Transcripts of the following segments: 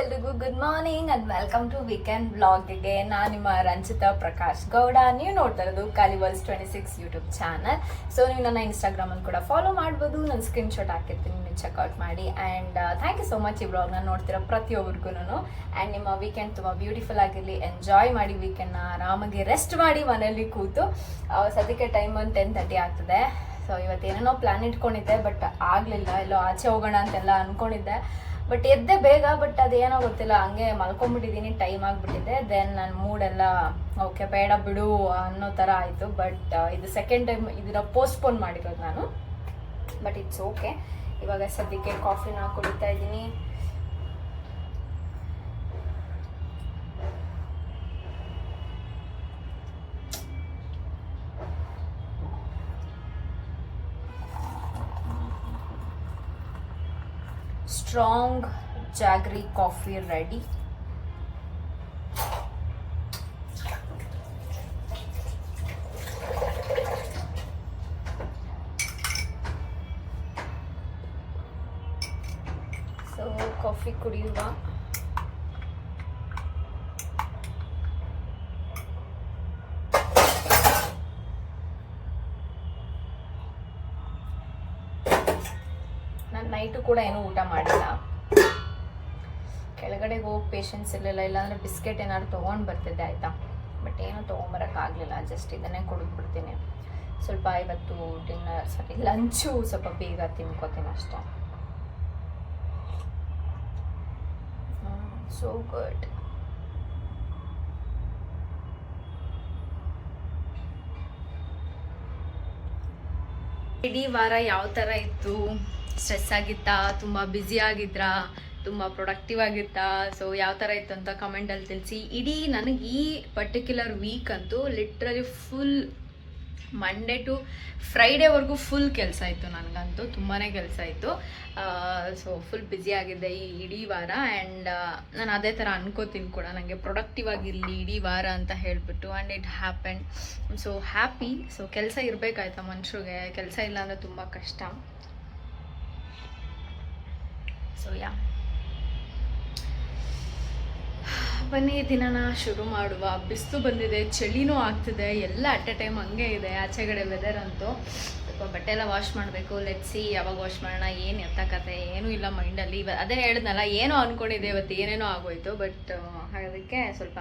ಎಲ್ರಿಗೂ good morning and welcome to weekend ಬ್ಲಾಗ್ಗೆ ನಾನು ನಿಮ್ಮ ರಂಜಿತಾ ಪ್ರಕಾಶ್ ಗೌಡ. ನೀವು ನೋಡ್ತಾ ಇರೋದು ಕಾಲಿವಲ್ಸ್ twenty six YouTube channel so ನೀವು ನನ್ನ ಇನ್ಸ್ಟಾಗ್ರಾಮಲ್ಲಿ ಕೂಡ ಫಾಲೋ ಮಾಡ್ಬೋದು. ನಾನು ಸ್ಕ್ರೀನ್ ಶಾಟ್ ಹಾಕಿರ್ತೀನಿ, ನೀವು ಚೆಕ್ಔಟ್ ಮಾಡಿ. And thank you so much ಈ ಬ್ಲಾಗ್ನ ನೋಡ್ತಿರೋ ಪ್ರತಿಯೊಬ್ಬರಿಗೂ ಆ್ಯಂಡ್ ನಿಮ್ಮ ವೀಕೆಂಡ್ ತುಂಬ ಬ್ಯೂಟಿಫುಲ್ ಆಗಿರಲಿ. ಎಂಜಾಯ್ ಮಾಡಿ ವೀಕೆಂಡ್ನ ಆರಾಮಾಗಿ ರೆಸ್ಟ್ ಮಾಡಿ ಮನೇಲಿ ಕೂತು. ಸದ್ಯಕ್ಕೆ ಟೈಮ್ ಒಂದು ಟೆನ್ ತರ್ಟಿ ಆಗ್ತದೆ. ಸೊ ಇವತ್ತು ಏನೇನೋ ಪ್ಲಾನ್ ಇಟ್ಕೊಂಡಿದ್ದೆ ಬಟ್ ಆಗಲಿಲ್ಲ. ಎಲ್ಲೋ ಆಚೆ ಹೋಗೋಣ ಅಂತೆಲ್ಲ ಅನ್ಕೊಂಡಿದ್ದೆ. ಬಟ್ ಎದ್ದೆ ಬೇಗ ಬಟ್ ಅದೇನೋ ಗೊತ್ತಿಲ್ಲ. ಹಂಗೆ ಮಲ್ಕೊಂಡ್ಬಿಟ್ಟಿದ್ದೀನಿ ಟೈಮ್ ಆಗಿಬಿಟ್ಟಿದೆ. ದೆನ್ ನನ್ನ ಮೂಡೆಲ್ಲ ಓಕೆ ಬೇಡ ಬಿಡು ಅನ್ನೋ ಥರ ಆಯಿತು. ಬಟ್ ಇದು ಸೆಕೆಂಡ್ ಟೈಮ್ ಇದನ್ನ ಪೋಸ್ಟ್ಪೋನ್ ಮಾಡಿರೋದು ನಾನು. ಬಟ್ ಇಟ್ಸ್ ಓಕೆ ಇವಾಗ ಸದ್ಯಕ್ಕೆ ಕಾಫಿನ ಕುಡಿತಾ ಇದ್ದೀನಿ. strong jaggery coffee ready. Night ಕೂಡ ಏನು ಊಟ ಮಾಡಿಲ್ಲ. ಕೆಳಗಡೆ ಹೋಗಿ ಪೇಷನ್ಸ್ ಇರಲಿಲ್ಲ, ಇಲ್ಲಾಂದರೆ ಬಿಸ್ಕೆಟ್ ಏನಾದ್ರು ತೊಗೊಂಡು ಬರ್ತಿದ್ದೆ ಆಯಿತಾ? ಬಟ್ ಏನೂ ತೊಗೊಂಬರೋಕ್ಕಾಗಲಿಲ್ಲ ಜಸ್ಟ್ ಇದನ್ನೇ ಕುಡಿದ್ಬಿಡ್ತೀನಿ. ಸ್ವಲ್ಪ ಇವತ್ತು ಡಿನ್ನರ್ ಸಾರಿ ಲಂಚು ಸ್ವಲ್ಪ ಬೇಗ ತಿನ್ಕೋತೀನಿ ಅಷ್ಟೇ. ಸೋ ಗುಡ್ ಇಡೀ ವಾರ ಯಾವ ಥರ ಇತ್ತು? ಸ್ಟ್ರೆಸ್ ಆಗಿತ್ತಾ? ತುಂಬ ಬ್ಯುಸಿ ಆಗಿದ್ರಾ? ತುಂಬ ಪ್ರೊಡಕ್ಟಿವ್ ಆಗಿತ್ತಾ? ಸೊ ಯಾವ ಥರ ಇತ್ತು ಅಂತ ಕಮೆಂಟಲ್ಲಿ ತಿಳಿಸಿ. ಇಡೀ ನನಗೆ ಈ ಪರ್ಟಿಕ್ಯುಲರ್ ವೀಕ್ ಅಂತೂ ಲಿಟ್ರಲಿ ಫುಲ್ ಮಂಡೇ ಟು ಫ್ರೈಡೇವರೆಗೂ ಫುಲ್ ಕೆಲಸ ಇತ್ತು ನನಗಂತೂ ತುಂಬಾ ಕೆಲಸ ಇತ್ತು. ಸೊ ಫುಲ್ ಬ್ಯುಸಿ ಆಗಿದ್ದೆ ಈ ಇಡೀ ವಾರ ಆ್ಯಂಡ್ ನಾನು ಅದೇ ಥರ ಅನ್ಕೋತೀನಿ ಕೂಡ. ನನಗೆ ಪ್ರೊಡಕ್ಟಿವ್ ಆಗಿರಲಿ, ಇಡೀ ವಾರ ಅಂತ ಹೇಳಿಬಿಟ್ಟು and it happen so happy so ಕೆಲಸ ಇರಬೇಕಾಯ್ತಾ ಮನುಷ್ಯರಿಗೆ ಕೆಲಸ ಇಲ್ಲ ಅಂದರೆ ತುಂಬ ಕಷ್ಟ. ಸೊ ಯಾ ಬನ್ನಿ ದಿನನ ಶುರು ಮಾಡುವ ಬಿಸಿಲು ಬಂದಿದೆ, ಚಳಿನೂ ಆಗ್ತಿದೆ, ಎಲ್ಲ ಅಟ್ ಎ ಟೈಮ್ ಹಂಗೆ ಇದೆ, ಆಚೆಗಡೆ ವೆದರ್ ಅಂತೂ. ಸ್ವಲ್ಪ ಬಟ್ಟೆ ಎಲ್ಲ ವಾಶ್ ಮಾಡಬೇಕು ಲೆಟ್ಸಿ ಯಾವಾಗ ವಾಶ್ ಮಾಡೋಣ, ಏನು ಎತ್ತಕತೆ, ಏನೂ ಇಲ್ಲ ಮೈಂಡಲ್ಲಿ ಇವ, ಅದೇ ಹೇಳಿದ್ನಲ್ಲ, ಏನೋ ಅಂದ್ಕೊಂಡಿದ್ದೆ ಇವತ್ತು, ಏನೇನೋ ಆಗೋಯ್ತು ಬಟ್ ಅದಕ್ಕೆ ಸ್ವಲ್ಪ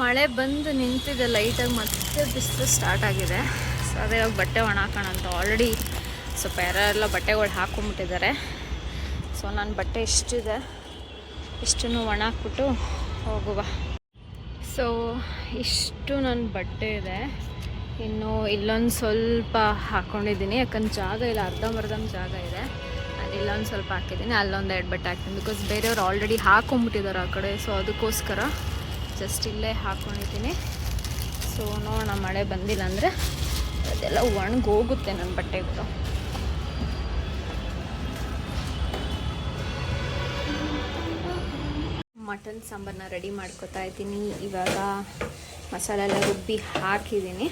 ಮಳೆ ಬಂದು ನಿಂತಿದೆ ಲೈಟಾಗಿ ಮತ್ತೆ ಬಿಸಿಲು ಸ್ಟಾರ್ಟ್ ಆಗಿದೆ. ಸೊ ಅದೇ ಇವಾಗ ಬಟ್ಟೆ ಒಣ ಹಾಕೋಣ ಅಂತ ಆಲ್ರೆಡಿ ಸ್ವಲ್ಪ ಯಾರೆಲ್ಲ ಬಟ್ಟೆಗಳು ಹಾಕೊಂಬಿಟ್ಟಿದ್ದಾರೆ. ಸೊ ನನ್ನ ಬಟ್ಟೆ ಇಷ್ಟಿದೆ ಇಷ್ಟನ್ನು ಒಣ ಹಾಕ್ಬಿಟ್ಟು ಹೋಗುವ. ಸೊ ಇಷ್ಟು ನನ್ನ ಬಟ್ಟೆ ಇದೆ. ಇನ್ನು ಇಲ್ಲೊಂದು ಸ್ವಲ್ಪ ಹಾಕ್ಕೊಂಡಿದ್ದೀನಿ ಯಾಕಂದ್ರೆ ಜಾಗ ಇಲ್ಲ ಅರ್ಧಂಬರ್ಧಂ ಜಾಗ ಇದೆ. ಅಲ್ಲಿ ಇಲ್ಲೊಂದು ಸ್ವಲ್ಪ ಹಾಕಿದ್ದೀನಿ, ಅಲ್ಲೊಂದು ಎರಡು ಬಟ್ಟೆ ಹಾಕ್ತೀನಿ. ಬಿಕಾಸ್ ಬೇರೆಯವ್ರು ಆಲ್ರೆಡಿ ಹಾಕೊಂಬಿಟ್ಟಿದ್ದಾರೆ ಆ ಕಡೆ ಸೊ ಅದಕ್ಕೋಸ್ಕರ ಜಸ್ಟ್ ಇಲ್ಲೇ ಹಾಕ್ಕೊಂಡಿದ್ದೀನಿ ಸೊ ನೋಡೋಣ, ಮಳೆ ಬಂದಿಲ್ಲ ಅಂದರೆ ಅದೆಲ್ಲ ಒಣಗೋಗುತ್ತೆ ನನ್ನ ಬಟ್ಟೆಗಳು. ಮಟನ್ ಸಾಂಬಾರನ್ನ ರೆಡಿ ಮಾಡ್ಕೊತಾ ಇದ್ದೀನಿ. ಇವಾಗ ಮಸಾಲೆ ಎಲ್ಲ ರುಬ್ಬಿ ಹಾಕಿದ್ದೀನಿ.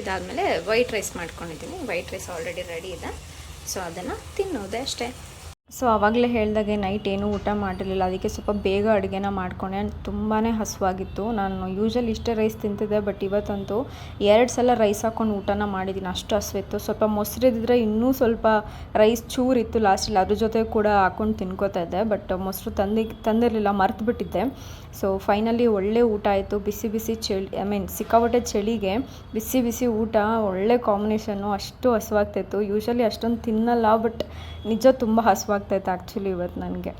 ಇದಾದಮೇಲೆ ವೈಟ್ ರೈಸ್ ಮಾಡ್ಕೊಂಡಿದ್ದೀನಿ. ವೈಟ್ ರೈಸ್ ಆಲ್ರೆಡಿ ರೆಡಿ ಇದೆ. ಸೊ ಅದನ್ನು ತಿನ್ನೋದೇ ಅಷ್ಟೇ. ಸೊ ಆವಾಗಲೇ ಹೇಳಿದಾಗೆ ನೈಟ್ ಏನೂ ಊಟ ಮಾಡಿರಲಿಲ್ಲ. ಅದಕ್ಕೆ ಸ್ವಲ್ಪ ಬೇಗ ಅಡುಗೆನ ಮಾಡ್ಕೊಂಡೆ. ತುಂಬಾ ಹಸುವಾಗಿತ್ತು. ನಾನು ಯೂಶಲಿ ಇಷ್ಟೇ ರೈಸ್ ತಿಂತಿದ್ದೆ. ಬಟ್ ಇವತ್ತಂತೂ ಎರಡು ಸಲ ರೈಸ್ ಹಾಕ್ಕೊಂಡು ಊಟನ ಮಾಡಿದ್ದೀನಿ ಅಷ್ಟು ಹಸುವಿತ್ತು. ಸ್ವಲ್ಪ ಮೊಸರಿದ್ದರೆ ಇನ್ನೂ ಸ್ವಲ್ಪ ರೈಸ್ ಚೂರಿತ್ತು ಲಾಸ್ಟಲ್ಲಿ. ಅದ್ರ ಜೊತೆ ಕೂಡ ಹಾಕ್ಕೊಂಡು ತಿನ್ಕೋತಾ ಇದ್ದೆ. ಬಟ್ ಮೊಸರು ತಂದಿ, ತಂದಿರಲಿಲ್ಲ. ಮರ್ತು ಬಿಟ್ಟಿದ್ದೆ. ಸೊ ಫೈನಲಿ ಒಳ್ಳೆ ಊಟ ಆಯಿತು. ಬಿಸಿ ಬಿಸಿ ಚಳಿ, ಐ ಮೀನ್ ಸಿಕ್ಕಾಪಟ್ಟೆ ಚಳಿಗೆ ಬಿಸಿ ಬಿಸಿ ಊಟ. ಒಳ್ಳೆ ಕಾಂಬಿನೇಷನ್ನು ಅಷ್ಟು ಹಸುವಾಗ್ತಾಯಿತ್ತು ಯೂಶಲಿ ಅಷ್ಟೊಂದು ತಿನ್ನಲ್ಲ. ಬಟ್ ನಿಜ ತುಂಬ ಹಸುವಾಗ್ತೈತೆ ಆ್ಯಕ್ಚುಲಿ ಇವತ್ತು ನನಗೆ.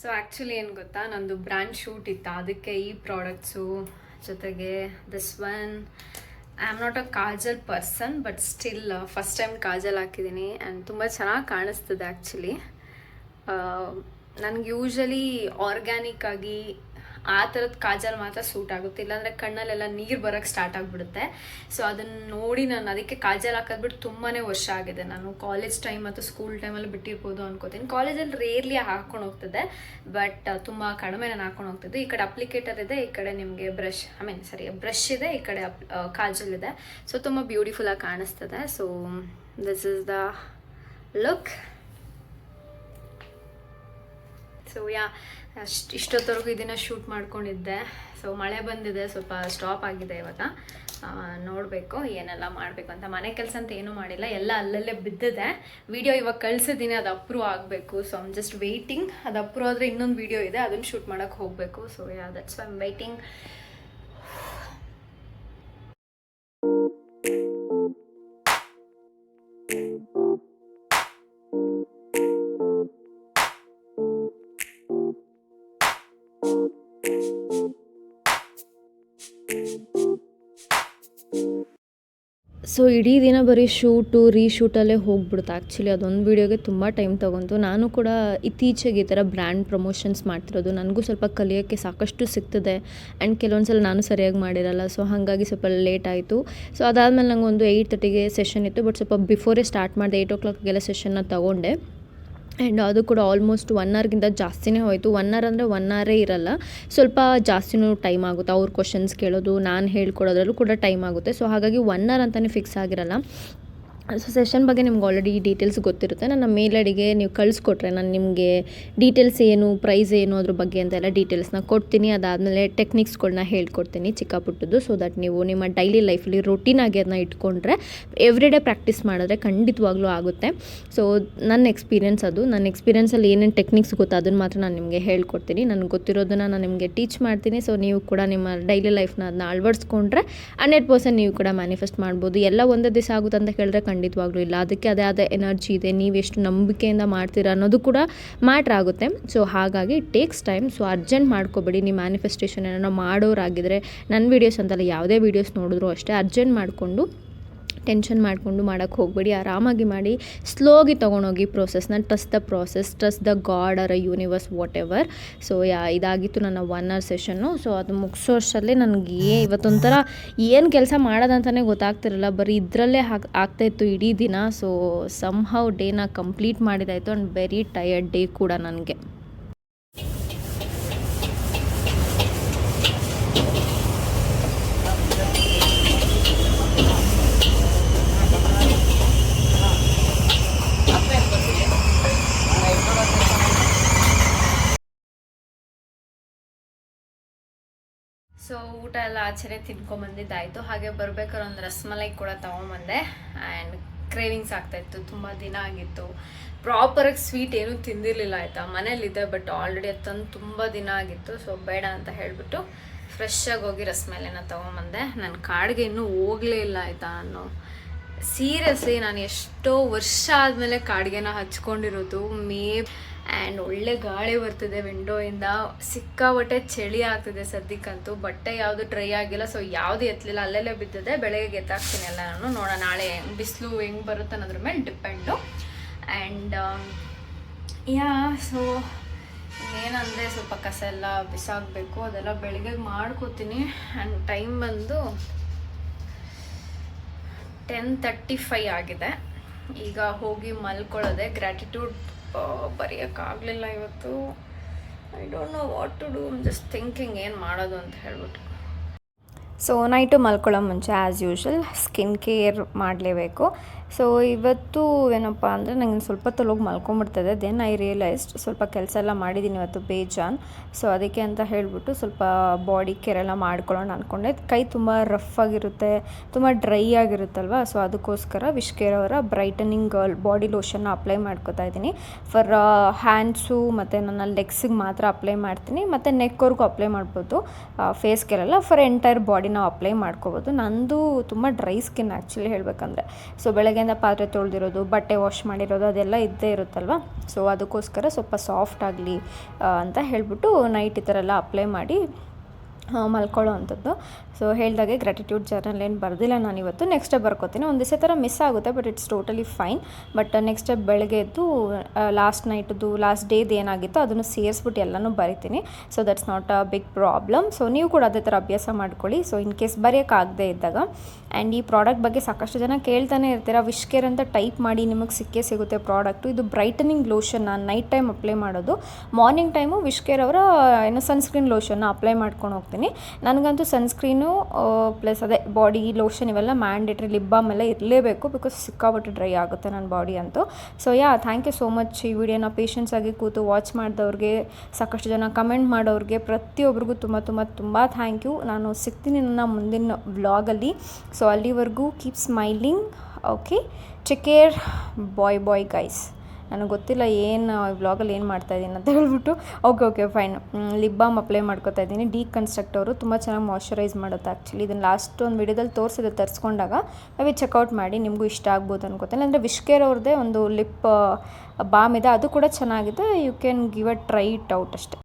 ಸೊ ಆ್ಯಕ್ಚುಲಿ ಏನು ಗೊತ್ತಾ? ನಂದು ಬ್ರ್ಯಾಂಡ್ ಶೂಟ್ ಇತ್ತು. ಅದಕ್ಕೆ ಈ ಪ್ರಾಡಕ್ಟ್ಸು ಜೊತೆಗೆ this one I am not a kajal person but still first time kajal ಹಾಕಿದ್ದೀನಿ ಆ್ಯಂಡ್ ತುಂಬ ಚೆನ್ನಾಗಿ ಕಾಣಿಸ್ತದೆ ಆ್ಯಕ್ಚುಲಿ ನನಗೆ ಯೂಶ್ವಲಿ ಆರ್ಗ್ಯಾನಿಕ್ ಆಗಿ ಆ ಥರದ ಕಾಜಲ್ ಮಾತ್ರ ಸೂಟ್ ಆಗುತ್ತೆ. ಇಲ್ಲಾಂದರೆ ಕಣ್ಣಲ್ಲೆಲ್ಲ ನೀರು ಬರೋಕ್ಕೆ ಸ್ಟಾರ್ಟ್ ಆಗಿಬಿಡುತ್ತೆ. ಸೊ ಅದನ್ನು ನೋಡಿ ನಾನು ಅದಕ್ಕೆ ಕಾಜಲ್ ಹಾಕೋದ್ಬಿಟ್ಟು ತುಂಬಾ ವರ್ಷ ಆಗಿದೆ. ನಾನು ಕಾಲೇಜ್ ಟೈಮ್ ಮತ್ತು ಸ್ಕೂಲ್ ಟೈಮಲ್ಲಿ ಬಿಟ್ಟಿರ್ಬೋದು ಅನ್ಕೋತೀನಿ. ಕಾಲೇಜಲ್ಲಿ ರೇರ್ಲಿ ಹಾಕೊಂಡು ಹೋಗ್ತದೆ. ಬಟ್ ತುಂಬ ಕಡಿಮೆ ನಾನು ಹಾಕೊಂಡು ಹೋಗ್ತಿದ್ದೆ. ಈ ಕಡೆ ಅಪ್ಲಿಕೇಟರ್ ಇದೆ, ಈ ಕಡೆ ನಿಮಗೆ ಬ್ರಷ್ ಐ ಮೀನ್ ಸರಿ ಬ್ರಷ್ ಇದೆ, ಈ ಕಡೆ ಕಾಜಲ್ ಇದೆ. ಸೊ ತುಂಬ ಬ್ಯೂಟಿಫುಲ್ಲಾಗಿ ಕಾಣಿಸ್ತದೆ. So this is the look so yeah ಅಷ್ಟು ಇಷ್ಟೊತ್ತವರೆಗೂ ಇದನ್ನು ಶೂಟ್ ಮಾಡ್ಕೊಂಡಿದ್ದೆ. ಸೊ ಮಳೆ ಬಂದಿದೆ. ಸ್ವಲ್ಪ ಸ್ಟಾಪ್ ಆಗಿದೆ ಇವಾಗ. ನೋಡಬೇಕು ಏನೆಲ್ಲ ಮಾಡಬೇಕು ಅಂತ. ಮನೆ ಕೆಲಸ ಅಂತ ಏನೂ ಮಾಡಿಲ್ಲ. ಎಲ್ಲ ಅಲ್ಲಲ್ಲೇ ಬಿದ್ದಿದೆ. ವಿಡಿಯೋ ಇವಾಗ ಕಳ್ಸಿದ್ದೀನಿ. ಅದು ಅಪ್ರೂವ್ ಆಗಬೇಕು. ಸೊ ಐಮ್ ಜಸ್ಟ್ ವೆಯ್ಟಿಂಗ್ ಅದು ಅಪ್ರೂವ್ ಆದರೆ ಇನ್ನೊಂದು ವಿಡಿಯೋ ಇದೆ. ಅದನ್ನು ಶೂಟ್ ಮಾಡೋಕ್ಕೆ ಹೋಗಬೇಕು. So yeah that's I'm waiting so ಇಡೀ ದಿನ ಬರೀ ಶೂಟು, ರೀಶೂಟಲ್ಲೇ ಹೋಗ್ಬಿಡ್ತು ಆ್ಯಕ್ಚುಲಿ ಅದೊಂದು ವೀಡಿಯೋಗೆ ತುಂಬ ಟೈಮ್ ತೊಗೊಂತು ನಾನು ಕೂಡ ಇತ್ತೀಚೆಗೆ ಈ ಥರ ಬ್ರ್ಯಾಂಡ್ ಪ್ರಮೋಷನ್ಸ್ ಮಾಡ್ತಿರೋದು. ನನಗೂ ಸ್ವಲ್ಪ ಕಲಿಯೋಕ್ಕೆ ಸಾಕಷ್ಟು ಸಿಗ್ತದೆ. ಆ್ಯಂಡ್ ಕೆಲವೊಂದು ಸಲ ನಾನು ಸರಿಯಾಗಿ ಮಾಡಿರಲ್ಲ. ಸೊ ಹಾಗಾಗಿ ಸ್ವಲ್ಪ ಲೇಟ್ ಆಯಿತು. ಸೊ ಅದಾದಮೇಲೆ ನಂಗೆ ಒಂದು ಏಯ್ಟ್ ತರ್ಟಿಗೆ ಸೆಷನ್ ಇತ್ತು. ಬಟ್ ಸ್ವಲ್ಪ ಬಿಫೋರೇ ಸ್ಟಾರ್ಟ್ ಮಾಡಿದೆ ಏಯ್ಟ್ ಓ ಕ್ಲಾಕ್ಗೆಲ್ಲ ಸೆಷನ್ನ ತೊಗೊಂಡೆ. ಆ್ಯಂಡ್ ಅದು ಕೂಡ ಆಲ್ಮೋಸ್ಟ್ ಒನ್ ಅವರ್ಗಿಂತ ಜಾಸ್ತಿನೇ ಹೋಯಿತು. ಒನ್ ಅವರ್ ಅಂದರೆ ಒನ್ ಅವರೇ ಇರಲ್ಲ. ಸ್ವಲ್ಪ ಜಾಸ್ತಿನೂ ಟೈಮ್ ಆಗುತ್ತೆ. ಅವ್ರ ಕ್ವಶನ್ಸ್ ಕೇಳೋದು, ನಾನು ಹೇಳ್ಕೊಡೋದ್ರಲ್ಲೂ ಕೂಡ ಟೈಮ್ ಆಗುತ್ತೆ. ಸೊ ಹಾಗಾಗಿ ಒನ್ ಅವರ್ ಅಂತಲೇ ಫಿಕ್ಸ್ ಆಗಿರಲ್ಲ. ಸೊ ಸೆಷನ್ ಬಗ್ಗೆ ನಿಮ್ಗೆ ಆಲ್ರೆಡಿ ಡೀಟೇಲ್ಸ್ ಗೊತ್ತಿರುತ್ತೆ. ನನ್ನ ಮೇಲ್ ಐಡಿಗೆ ನೀವು ಕಳಿಸ್ಕೊಟ್ರೆ ನಾನು ನಿಮಗೆ ಡೀಟೇಲ್ಸ್ ಏನು ಪ್ರೈಸ್ ಏನು ಅದ್ರ ಬಗ್ಗೆ ಅಂತೆಲ್ಲ ಡೀಟೇಲ್ಸ್ನ ಕೊಡ್ತೀನಿ. ಅದಾದಮೇಲೆ ಟೆಕ್ನಿಕ್ಸ್ಗಳನ್ನ ಹೇಳ್ಕೊಡ್ತೀನಿ ಚಿಕ್ಕ ಪುಟ್ಟದ್ದು ಸೊ ದಟ್ ನೀವು ನಿಮ್ಮ ಡೈಲಿ ಲೈಫಲ್ಲಿ ಆಗಿ ಅದನ್ನ ಇಟ್ಕೊಂಡ್ರೆ ಎವ್ರಿ ಡೇ ಪ್ರಾಕ್ಟೀಸ್ ಮಾಡಿದ್ರೆ ಖಂಡಿತವಾಗ್ಲೂ ಆಗುತ್ತೆ. ಸೊ ನನ್ನ ಎಕ್ಸ್ಪೀರಿಯನ್ಸ್ ಅದು. ನನ್ನ ಎಕ್ಸ್ಪೀರಿಯೆನ್ಸಲ್ಲಿ ಏನೇನು ಟೆಕ್ನಿಕ್ಸ್ ಗೊತ್ತು ಅದನ್ನು ಮಾತ್ರ ನಾನು ನಿಮಗೆ ಹೇಳ್ಕೊಡ್ತೀನಿ. ನನಗೆ ಗೊತ್ತಿರೋದನ್ನು ನಾನು ನಿಮಗೆ ಟೀಚ್ ಮಾಡ್ತೀನಿ. ಸೊ ನೀವು ಕೂಡ ನಿಮ್ಮ ಡೈಲಿ ಲೈಫ್ನ ಅದನ್ನ ಅಳವಡಿಸ್ಕೊಂಡ್ರೆ ಹಂಡ್ರೆಡ್ ಪರ್ಸೆಂಟ್ ನೀವು ಕೂಡ ಮ್ಯಾನಿಫೆಸ್ಟ್ ಮಾಡ್ಬೋದು. ಎಲ್ಲ ಒಂದೇ ದಿವಸ ಆಗುತ್ತೆ ಅಂತ ಕೇಳಿದ್ರೆ ಖಂಡಿತವಾಗ್ಲೂ ಇಲ್ಲ. ಅದಕ್ಕೆ ಅದೇ ಆದ ಎನರ್ಜಿ ಇದೆ. ನೀವೆಷ್ಟು ನಂಬಿಕೆಯಿಂದ ಮಾಡ್ತೀರಾ ಅನ್ನೋದು ಕೂಡ ಮ್ಯಾಟ್ರ್ ಆಗುತ್ತೆ. ಸೊ ಹಾಗಾಗಿ ಟೇಕ್ಸ್ ಟೈಮ್ ಸೊ ಅರ್ಜೆಂಟ್ ಮಾಡ್ಕೋಬೇಡಿ. ನೀವು ಮ್ಯಾನಿಫೆಸ್ಟೇಷನ್ ಏನೋ ಮಾಡೋರಾಗಿದ್ರೆ ನನ್ನ ವೀಡಿಯೋಸ್ ಅಂತಲ್ಲ, ಯಾವುದೇ ವೀಡಿಯೋಸ್ ನೋಡಿದ್ರು ಅಷ್ಟೇ ಅರ್ಜೆಂಟ್ ಮಾಡಿಕೊಂಡು ಟೆನ್ಷನ್ ಮಾಡಿಕೊಂಡು ಮಾಡೋಕ್ಕೆ ಹೋಗಬೇಡಿ, ಆರಾಮಾಗಿ ಮಾಡಿ, ಸ್ಲೋಗಿ ತೊಗೊಂಡೋಗಿ ಪ್ರೋಸೆಸ್ನ trust the process trust the god or a universe whatever so yeah, ಇದಾಗಿತ್ತು ನನ್ನ ಒನ್ ಅವರ್ ಸೆಷನ್ನು ಸೊ ಅದು ಮುಗಿಸೋಷ್ಟರಲ್ಲಿ ನನಗೆ ಏ, ಇವತ್ತೊಂಥರ ಏನು ಕೆಲಸ ಮಾಡೋದಂತಲೇ ಗೊತ್ತಾಗ್ತಿರಲ್ಲ. ಬರೀ ಇದರಲ್ಲೇ ಹಾಕ್ ಆಗ್ತಾಯಿತ್ತು ಇಡೀ ದಿನ. ಸೊ ಸಮ್ ಹೌ ಡೇನ ಕಂಪ್ಲೀಟ್ ಮಾಡಿದಾಯಿತು. ಆ್ಯಂಡ್ ವೆರಿ ಟಯರ್ಡ್ ಡೇ ಕೂಡ ನನಗೆ. ಸೊ ಊಟ ಎಲ್ಲ ಆಚೆನೆ ತಿನ್ಕೊಂಬಂದಿದ್ದಾಯಿತು. ಹಾಗೆ ಬರ್ಬೇಕಾದ್ರೆ ಒಂದು ರಸ್ಮಲೈ ಕೂಡ ತೊಗೊಂಬಂದೆ. ಆ್ಯಂಡ್ ಕ್ರೇವಿಂಗ್ಸ್ ಆಗ್ತಾಯಿತ್ತು. ತುಂಬ ದಿನ ಆಗಿತ್ತು. ಪ್ರಾಪರಾಗಿ ಸ್ವೀಟ್ ಏನೂ ತಿಂದಿರಲಿಲ್ಲ ಆಯಿತಾ? ಮನೇಲಿದೆ ಬಟ್ ಆಲ್ರೆಡಿ ತಂದು ತುಂಬ ದಿನ ಆಗಿತ್ತು. ಸೊ ಬೇಡ ಅಂತ ಹೇಳಿಬಿಟ್ಟು ಫ್ರೆಶ್ ಆಗಿ ಹೋಗಿ ರಸ್ಮಲೈನ ತೊಗೊಂಬಂದೆ. ನನ್ನ ಕಾಡಿಗೆ ಇನ್ನೂ ಹೋಗಲೇ ಇಲ್ಲ ಆಯಿತಾ ನಾನು. ಸೀರಿಯಸ್ಲಿ ನಾನು ಎಷ್ಟೋ ವರ್ಷ ಆದಮೇಲೆ ಕಾಡಿಗೆನ ಹಚ್ಕೊಂಡಿರೋದು. ಮೇ ಆ್ಯಂಡ್ ಒಳ್ಳೆ ಗಾಳಿ ಬರ್ತಿದೆ ವಿಂಡೋಯಿಂದ ಸಿಕ್ಕಾಬಟ್ಟೆ ಚಳಿ ಆಗ್ತಿದೆ ಸದ್ಯಕ್ಕಂತೂ. ಬಟ್ಟೆ ಯಾವುದು ಡ್ರೈ ಆಗಿಲ್ಲ ಸೊ ಯಾವುದು ಎತ್ತಲಿಲ್ಲ ಅಲ್ಲೆಲ್ಲೇ ಬಿದ್ದಿದೆ ಬೆಳಗ್ಗೆ ಎತ್ತಾಕ್ತೀನಿ ಎಲ್ಲ ನಾನು ನೋಡೋಣ. ನಾಳೆ ಬಿಸಿಲು ಹೆಂಗೆ ಬರುತ್ತೆ ಅನ್ನೋದ್ರ ಮೇಲೆ ಡಿಪೆಂಡು ಆ್ಯಂಡ್ ಯಾ ಸೊ ಏನಂದರೆ ಸ್ವಲ್ಪ ಕಸ ಎಲ್ಲ ಬಿಸಾಕಬೇಕು, ಅದೆಲ್ಲ ಬೆಳಗ್ಗೆ ಮಾಡ್ಕೋತೀನಿ. ಆ್ಯಂಡ್ ಟೈಮ್ ಬಂದು ಟೆನ್ ತರ್ಟಿ ಫೈ ಆಗಿದೆ. ಈಗ ಹೋಗಿ ಮಲ್ಕೊಳ್ಳೋದೆ. ಗ್ರ್ಯಾಟಿಟ್ಯೂಡ್ ಬರೆಯೋಕ್ಕಾಗಲಿಲ್ಲ ಇವತ್ತು. I don't know what to do just thinking ಏನು ಮಾಡೋದು ಅಂತ ಹೇಳ್ಬಿಟ್ಟು. ಸೊ ನೈಟು ಮಲ್ಕೊಳ್ಳೋ ಮುಂಚೆ ಆ್ಯಸ್ ಯೂಶ್ವಲ್ ಸ್ಕಿನ್ ಕೇರ್ ಮಾಡಲೇಬೇಕು. ಸೊ ಇವತ್ತು ಏನಪ್ಪ ಅಂದರೆ ನನಗೆ ಸ್ವಲ್ಪ ತೊಲೋಗಿ ಮಲ್ಕೊಂಬಿಡ್ತದೆ. ದೆನ್ ಐ ರಿಯಲೈಸ್ಡ್ ಸ್ವಲ್ಪ ಕೆಲಸ ಎಲ್ಲ ಮಾಡಿದ್ದೀನಿ ಇವತ್ತು ಬೇಜಾನ್. ಸೊ ಅದಕ್ಕೆ ಅಂತ ಹೇಳಿಬಿಟ್ಟು ಸ್ವಲ್ಪ ಬಾಡಿ ಕೇರ್ ಎಲ್ಲ ಮಾಡ್ಕೊಳ್ಳೋಣ ಅಂದ್ಕೊಂಡೆ ಕೈ ತುಂಬ ರಫ್ ಆಗಿರುತ್ತೆ, ತುಂಬ ಡ್ರೈ ಆಗಿರುತ್ತಲ್ವ? ಸೊ ಅದಕ್ಕೋಸ್ಕರ ವಿಶ್ ಕೇರ್ ಅವರ ಬ್ರೈಟನಿಂಗ್ ಬಾಡಿ ಲೋಷನ್ನ ಅಪ್ಲೈ ಮಾಡ್ಕೋತಾ ಇದ್ದೀನಿ. ಫಾರ್ ಹ್ಯಾಂಡ್ಸು ಮತ್ತು ನನ್ನ ಲೆಗ್ಸಿಗೆ ಮಾತ್ರ ಅಪ್ಲೈ ಮಾಡ್ತೀನಿ. ಮತ್ತು ನೆಕ್ವರೆಗೂ ಅಪ್ಲೈ ಮಾಡ್ಬೋದು. ಫೇಸ್ಗೆಲ್ಲ ಫಾರ್ ಎಂಟೈರ್ ಬಾಡಿ ನಾವು ಅಪ್ಲೈ ಮಾಡ್ಕೋಬೋದು. ನಂದು ತುಂಬ ಡ್ರೈ ಸ್ಕಿನ್ ಆ್ಯಕ್ಚುಲಿ ಹೇಳಬೇಕಂದ್ರೆ. ಸೊ ಬೆಳಗ್ಗೆಯಿಂದ ಪಾತ್ರೆ ತೊಳೆದಿರೋದು, ಬಟ್ಟೆ ವಾಶ್ ಮಾಡಿರೋದು ಅದೆಲ್ಲ ಇದ್ದೇ ಇರುತ್ತಲ್ವ? ಸೊ ಅದಕ್ಕೋಸ್ಕರ ಸ್ವಲ್ಪ ಸಾಫ್ಟ್ ಆಗಲಿ ಅಂತ ಹೇಳಿಬಿಟ್ಟು ನೈಟ್ ಈ ಥರ ಎಲ್ಲ ಅಪ್ಲೈ ಮಾಡಿ ಮಲ್ಕೊಳ್ಳೋ ಅಂಥದ್ದು. ಸೊ ಹೇಳ್ದಾಗೆ ಗ್ರ್ಯಾಟಿಟ್ಯೂಡ್ ಜರ್ನಲ್ ಏನು ಬರೆದಿಲ್ಲ, ನಾನು ಇವತ್ತು. ನೆಕ್ಸ್ಟ್ ಡೇ ಬರ್ಕೋತೀನಿ. ಒಂದು ದಿವಸ ಥರ ಮಿಸ್ ಆಗುತ್ತೆ but it's totally fine but next day ಬೆಳಗ್ಗೆ ಎದ್ದು ಲಾಸ್ಟ್ ನೈಟ್ದು ಲಾಸ್ಟ್ ಡೇದು ಏನಾಗಿತ್ತು ಅದನ್ನು ಸೇರಿಸ್ಬಿಟ್ಟು ಎಲ್ಲನೂ ಬರಿತೀನಿ. So that's not a big problem so ನೀವು ಕೂಡ ಅದೇ ಥರ ಅಭ್ಯಾಸ ಮಾಡ್ಕೊಳ್ಳಿ. ಸೊ ಇನ್ ಕೇಸ್ ಬರೆಯೋಕ್ಕಾಗದೇ ಇದ್ದಾಗ. ಆ್ಯಂಡ್ ಈ ಪ್ರಾಡಕ್ಟ್ ಬಗ್ಗೆ ಸಾಕಷ್ಟು ಜನ ಕೇಳ್ತಾನೆ ಇರ್ತೀರ. ವಿಶ್ಕೇರ್ ಅಂತ ಟೈಪ್ ಮಾಡಿ ನಿಮಗೆ ಸಿಕ್ಕೇ ಸಿಗುತ್ತೆ ಪ್ರಾಡಕ್ಟು ಇದು ಬ್ರೈಟನಿಂಗ್ ಲೋಷನ್ ನಾನು ನೈಟ್ ಟೈಮ್ ಅಪ್ಲೈ ಮಾಡೋದು. ಮಾರ್ನಿಂಗ್ ಟೈಮು ವಿಶ್ಕೇರ್ ಅವರ ಏನೋ ಸನ್ಸ್ಕ್ರೀನ್ ಲೋಷನ್ನ ಅಪ್ಲೈ ಮಾಡ್ಕೊಂಡು ಹೋಗ್ತೀನಿ. ನನಗಂತೂ ಸನ್ಸ್ಕ್ರೀನು ಪ್ಲಸ್ ಅದೇ ಬಾಡಿ ಲೋಷನ್ ಇವೆಲ್ಲ ಮ್ಯಾಂಡೇಟ್ರಿ ಲಿಪ್ ಬಾಮ್ ಎಲ್ಲ ಇರಲೇಬೇಕು ಬಿಕಾಸ್ ಸಿಕ್ಕಾಬಿಟ್ಟು ಡ್ರೈ ಆಗುತ್ತೆ ನನ್ನ ಬಾಡಿ ಅಂತೂ. So yeah thank you so much ಈ ವಿಡಿಯೋನ ಪೇಷನ್ಸ್ ಆಗಿ ಕೂತು ವಾಚ್ ಮಾಡಿದವ್ರಿಗೆ, ಸಾಕಷ್ಟು ಜನ ಕಮೆಂಟ್ ಮಾಡೋರಿಗೆ ಪ್ರತಿಯೊಬ್ಬರಿಗೂ ತುಂಬ ತುಂಬ ತುಂಬ ಥ್ಯಾಂಕ್ ಯು ನಾನು ಸಿಗ್ತೀನಿ ನನ್ನ ಮುಂದಿನ ವ್ಲಾಗಲ್ಲಿ ಸೊ ಅಲ್ಲಿವರೆಗೂ keep smiling okay take care bye bye guys ನನಗೆ ಗೊತ್ತಿಲ್ಲ ಏನು ವ್ಲಾಗಲ್ಲಿ ಏನು ಮಾಡ್ತಾ ಇದ್ದೀನಿ ಅಂತ ಹೇಳ್ಬಿಟ್ಟು. Okay okay fine lip balm apply ಮಾಡ್ಕೊತಾ ಇದ್ದೀನಿ ಡಿ ಕನ್ಸ್ಟ್ರಕ್ಟ್ ಅವರು ತುಂಬ ಚೆನ್ನಾಗಿ ಮಾಯಶ್ಚರೈಸ್ ಮಾಡುತ್ತೆ ಆ್ಯಕ್ಚುಲಿ ಇದನ್ನು ಲಾಸ್ಟ್ ಒಂದು ವಿಡಿಯೋದಲ್ಲಿ ತೋರಿಸಿದೆ, ತರಿಸ್ಕೊಂಡಾಗ. ಅವೇ ಚೆಕ್ಔಟ್ ಮಾಡಿ, ನಿಮಗೂ ಇಷ್ಟ ಆಗ್ಬೋದು ಅನ್ಕೋತೇನೆ. ಅಂದರೆ ವಿಶ್ಕೇರ್ ಅವ್ರದ್ದೇ ಒಂದು ಲಿಪ್ ಬಾಮ್ ಇದೆ. ಅದು ಕೂಡ ಚೆನ್ನಾಗಿದೆ. You can give a try it out ಅಷ್ಟೇ.